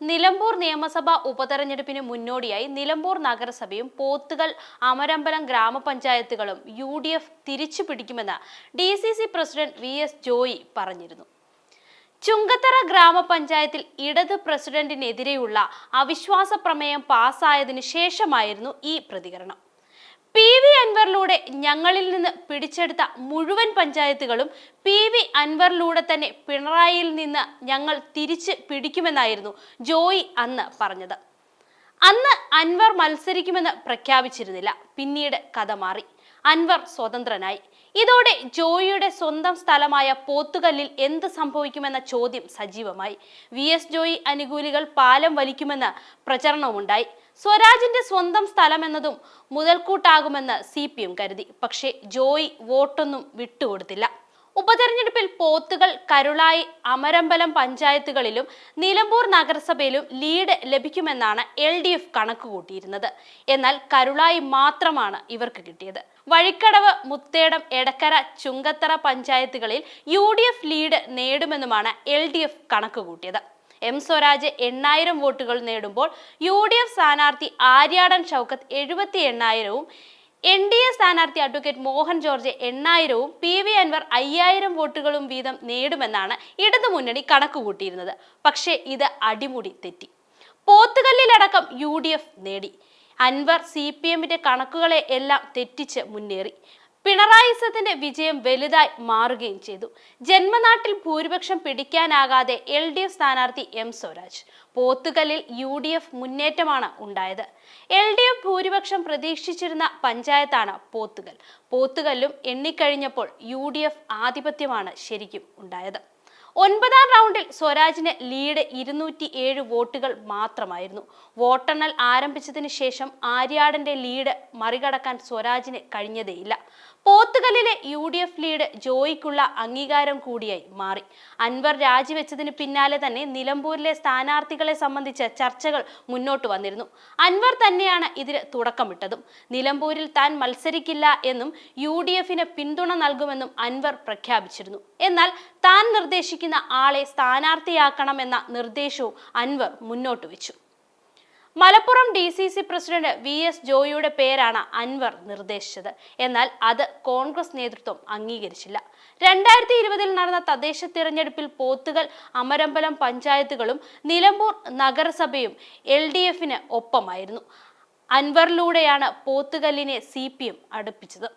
നിലമ്പൂർ നിയമസഭാ ഉപതെരഞ്ഞെടുപ്പിന് മുന്നോടിയായി നിലമ്പൂർ നഗരസഭയും പോത്തുകൾ അമരമ്പലം ഗ്രാമപഞ്ചായത്തുകളും യു ഡി എഫ് തിരിച്ചു പിടിക്കുമെന്ന് D C C president V S Joy പറഞ്ഞിരുന്നു. ചുങ്കത്തറ ഗ്രാമപഞ്ചായത്തിൽ ഇടത് പ്രസിഡന്റിനെതിരെയുള്ള അവിശ്വാസ പ്രമേയം പാസ്സായതിനു ശേഷമായിരുന്നു ഈ പ്രതികരണം. പി വി അൻവറിലൂടെ ഞങ്ങളിൽ നിന്ന് പിടിച്ചെടുത്ത മുഴുവൻ പഞ്ചായത്തുകളും പി വി അൻവറിലൂടെ തന്നെ പിണറായിയിൽ നിന്ന് ഞങ്ങൾ തിരിച്ച് പിടിക്കുമെന്നായിരുന്നു ജോയി അന്ന് പറഞ്ഞത്. അന്ന് അൻവർ മത്സരിക്കുമെന്ന് പ്രഖ്യാപിച്ചിരുന്നില്ല. പിന്നീട് കഥ മാറി. അൻവർ സ്വതന്ത്രനായി. ഇതോടെ ജോയിയുടെ സ്വന്തം സ്ഥലമായ പോത്തുകല്ലിൽ എന്ത് സംഭവിക്കുമെന്ന ചോദ്യം സജീവമായി. വി എസ് ജോയി അനുകൂലികൾ പാലം വലിക്കുമെന്ന പ്രചരണവുമുണ്ടായി. സ്വരാജിന്റെ സ്വന്തം സ്ഥലമെന്നതും മുതൽക്കൂട്ടാകുമെന്ന് സി പി എം കരുതി. പക്ഷേ ജോയി വോട്ടൊന്നും വിട്ടുകൊടുത്തില്ല. ഉപതെരഞ്ഞെടുപ്പിൽ പോത്തുകൾ കരുളായി അമരമ്പലം പഞ്ചായത്തുകളിലും നിലമ്പൂർ നഗരസഭയിലും ലീഡ് ലഭിക്കുമെന്നാണ് എൽ ഡി എഫ് കണക്കുകൂട്ടിയിരുന്നത്. എന്നാൽ കരുളായി മാത്രമാണ് ഇവർക്ക് കിട്ടിയത്. വഴിക്കടവ് മുത്തേടം എടക്കര ചുങ്കത്തറ പഞ്ചായത്തുകളിൽ യു ഡി എഫ് ലീഡ് നേടുമെന്നുമാണ് എൽ ഡി എഫ് കണക്കുകൂട്ടിയത്. എം സ്വരാജ് എണ്ണായിരം വോട്ടുകൾ നേടുമ്പോൾ യു ഡി എഫ് സ്ഥാനാർത്ഥി ആര്യാടൻ ഷൗക്കത്ത് എഴുപത്തി എണ്ണായിരവും എൻ ഡി എ സ്ഥാനാർത്ഥി അഡ്വക്കേറ്റ് മോഹൻ ജോർജ് എണ്ണായിരവും പി വി അൻവർ അയ്യായിരം വോട്ടുകളും വീതം നേടുമെന്നാണ് ഇടതുമുന്നണി കണക്കുകൂട്ടിയിരുന്നത്. പക്ഷേ ഇത് അടിമുടി തെറ്റി. പോത്തുകല്ലിലടക്കം യു ഡി എഫ് നേടി. അൻവർ സി പി എമ്മിന്റെ കണക്കുകളെ എല്ലാം തെറ്റിച്ച് മുന്നേറി. പിണറായിസത്തിന്റെ വിജയം വലുതായി മാറുകയും ചെയ്തു. ജന്മനാട്ടിൽ ഭൂരിപക്ഷം പിടിക്കാനാകാതെ എൽ ഡി എഫ് സ്ഥാനാർത്ഥി എം സ്വരാജ്. പോത്തുകല്ലിൽ യു ഡി എഫ് മുന്നേറ്റമാണ് ഉണ്ടായത്. എൽ ഡി എഫ് ഭൂരിപക്ഷം പ്രതീക്ഷിച്ചിരുന്ന പഞ്ചായത്താണ് പോത്തുകൽ പോത്തുകല്ലും എണ്ണിക്കഴിഞ്ഞപ്പോൾ യു ഡി എഫ് ആധിപത്യമാണ് ശരിക്കും ഉണ്ടായത്. ഒൻപതാം റൗണ്ടിൽ സ്വരാജിന് ലീഡ് ഇരുന്നൂറ്റി ഏഴ് വോട്ടുകൾ മാത്രമായിരുന്നു. വോട്ടെണ്ണൽ ആരംഭിച്ചതിന് ശേഷം ആര്യാടന്റെ ലീഡ് മറികടക്കാൻ സ്വരാജിന് കഴിഞ്ഞതേയില്ല. പോത്തുകല്ലിലെ യു ഡി എഫ് ലീഡ് ജോയിക്കുള്ള അംഗീകാരം കൂടിയായി മാറി. അൻവർ രാജിവെച്ചതിന് പിന്നാലെ തന്നെ നിലമ്പൂരിലെ സ്ഥാനാർത്ഥികളെ സംബന്ധിച്ച ചർച്ചകൾ മുന്നോട്ട് വന്നിരുന്നു. അൻവർ തന്നെയാണ് ഇതിന് തുടക്കമിട്ടതും. നിലമ്പൂരിൽ താൻ മത്സരിക്കില്ല എന്നും യു ഡി എഫിന് പിന്തുണ നൽകുമെന്നും അൻവർ പ്രഖ്യാപിച്ചിരുന്നു. എന്നാൽ താൻ നിർദ്ദേശിക്കുന്ന ആളെ സ്ഥാനാർത്ഥിയാക്കണമെന്ന നിർദ്ദേശവും അൻവർ മുന്നോട്ട് വെച്ചു. Malappuram D C C president V S ജോയിയുടെ പേരാണ് അൻവർ നിർദ്ദേശിച്ചത്. എന്നാൽ അത് കോൺഗ്രസ് നേതൃത്വം അംഗീകരിച്ചില്ല. രണ്ടായിരത്തി ഇരുപതിൽ നടന്ന തദ്ദേശ തിരഞ്ഞെടുപ്പിൽ പോത്തുകൾ അമരമ്പലം പഞ്ചായത്തുകളും നിലമ്പൂർ നഗരസഭയും എൽ ഡി എഫിന് ഒപ്പമായിരുന്നു. അൻവറിലൂടെയാണ് പോത്തുകല്ലിനെ സി പി എം അടുപ്പിച്ചത്.